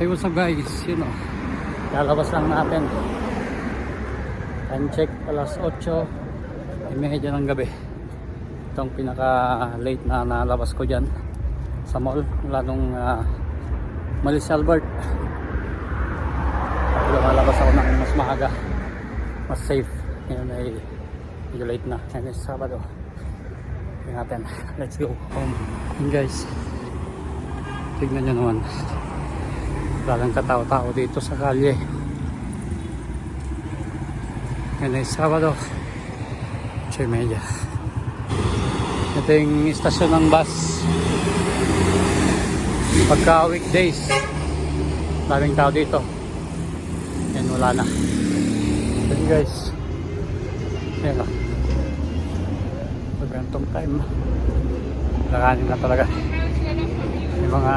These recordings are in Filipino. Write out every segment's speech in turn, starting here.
Hey, what's up guys? Yun o. Lalabas lang natin. Time check alas 8. Ay medyo ng gabi. Itong pinaka late na nalabas ko dyan sa mall. Mula nung uh, Malis Albert. Lumalabas ako ng mas maaga. Mas safe. Ngayon ay medyo late na. Ngayon ay Sabado. Tingnan natin. Let's go home. Yun guys. Tignan nyo naman. Walang katao-tao dito sa kalye. Ngayon ay Sabado. 8.30. Ito yung istasyon ng bus. Pagka weekdays. Daming tao dito. Yan wala na. Yan guys. Yan o. Pag ganitong time. Lakanin na talaga. Yung mga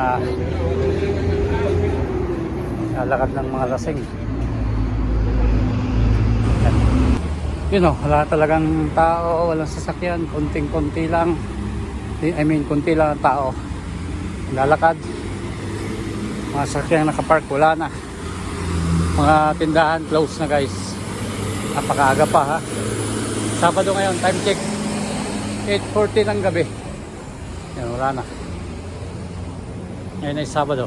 lalakad ng mga lasing. Yan. Yun o, wala talagang tao, walang sasakyan, konting-konti lang. I mean, konti lang ang tao. Lalakad. Mga sasakyan nakapark, wala na. Mga tindahan, close na guys. Napakaaga pa ha. Sabado ngayon, time check. 8.40 ng gabi. Yan, wala na. Ngayon ay Sabado.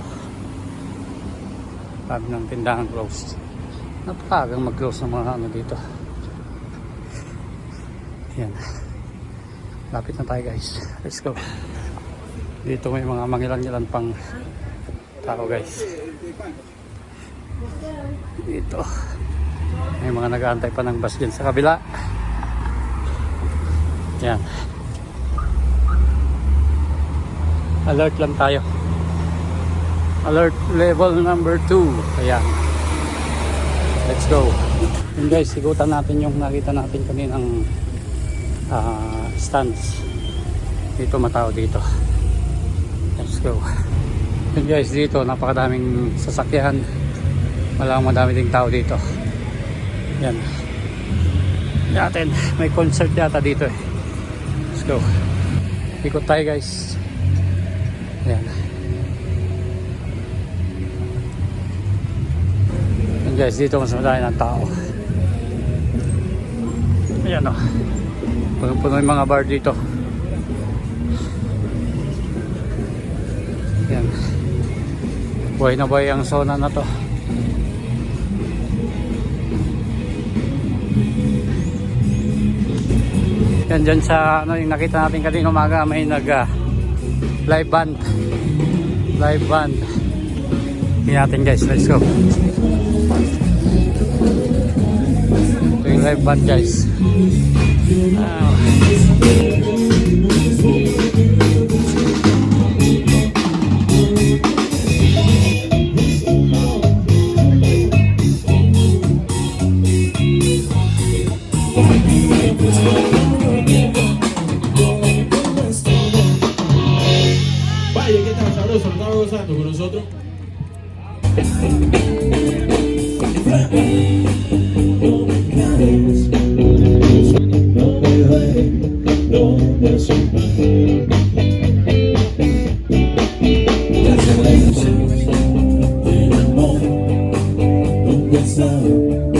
Sabi ng tindahan closed. Napakagang mag-close ng mga ano dito. Yan. Lapit na tayo guys. Let's go. Dito may mga mangilan-ilan pang tao guys. Dito. May mga nag-aantay pa ng bus din sa kabila. Yan. Alert lang tayo. Alert level number 2. Ayan. Let's go. Yun guys, ikutan natin yung nakita natin kaninang uh, stands. Dito matao dito. Let's go. Yun guys, dito napakadaming sasakyan. Walang madami ding tao dito. Yan. Yatin, may concert yata dito eh. Let's go. Ikot tayo guys. Yan. Guys, dito mas madami ng tao. Ayan o. Puno-puno yung mga bar dito. Yan. Buhay na buhay ang zona na to. Yan dyan sa ano yung nakita natin kanina umaga may nag ah, live band. Live band. Tingnan natin guys, let's go. Live band guys. Vaya, ¿qué nosotros? Gracias, gracias. El amor, ¿dónde está?